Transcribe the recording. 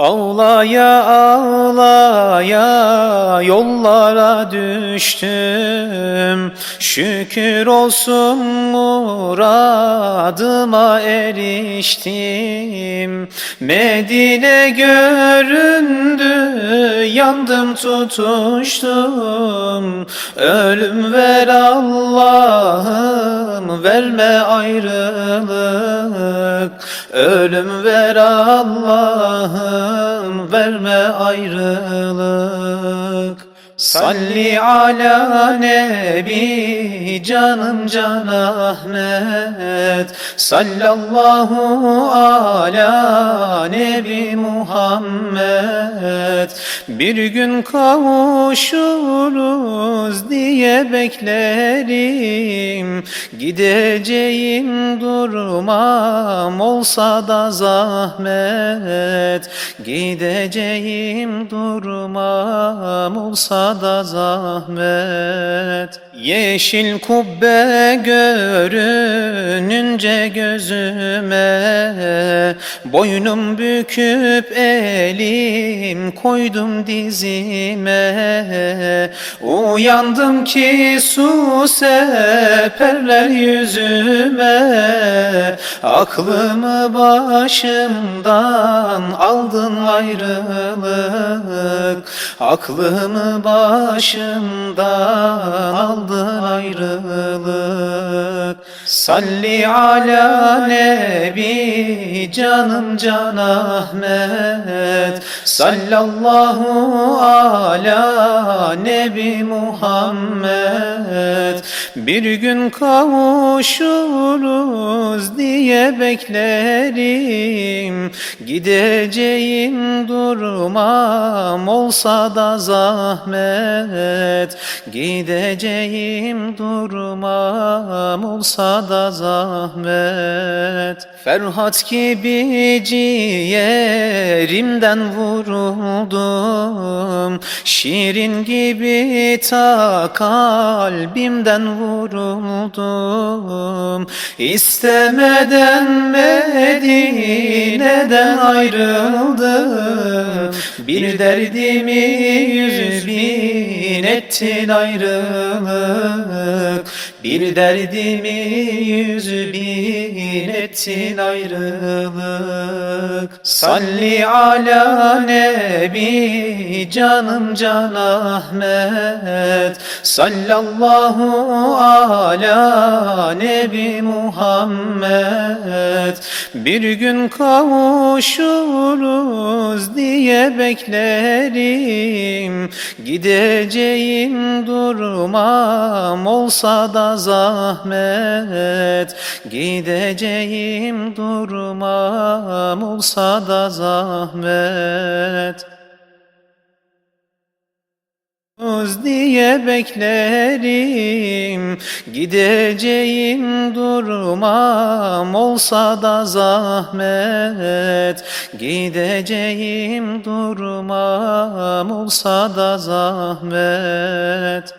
Ağlaya ağlaya yollara düştüm. Şükür olsun muradıma eriştim. Medine göründü yandım tutuştum. Ölüm ver Allah'ım verme ayrılık Ölüm ver Allah'ım verme ayrılık Salli ala nebi canım can Ahmet Sallallahu ala nebi Muhammed. Bir gün kavuşuruz diye beklerim. Gideceğim durmam olsa da zahmet. Gideceğim durmam olsa da zahmet. Yeşil kubbe görününce gözüme Boynum büküp elim koydum dizime. Uyandım ki su seperler yüzüme. Aklımı başımdan aldın ayrılık Aklımı başımdan aldın ayrılık Salli ala nebi canım can Ahmet. Sallallahu ala nebi Muhammed. Bir gün kavuşuruz diye beklerim. Gideceğim durmam olsa da zahmet. Gideceğim durmam olsa da zahmet. Ferhat gibi ciğerimden vuruldum Şirin gibi ta kalbimden vuruldum. İstemeden Medine'den ayrıldım. Bir derdimi yüz bin ettin ayrılık. Bir derdimi yüz bin ettin ayrılık. Salli ala nebi canım can Ahmet. Sallallahu ala nebi Muhammed. Bir gün kavuşuruz diye beklerim. Gideceğim durmam olsa da zahmet. Gideceğim durmam olsa da zahmet Uz diye beklerim. Gideceğim durmam olsa da zahmet. Gideceğim durmam olsa da zahmet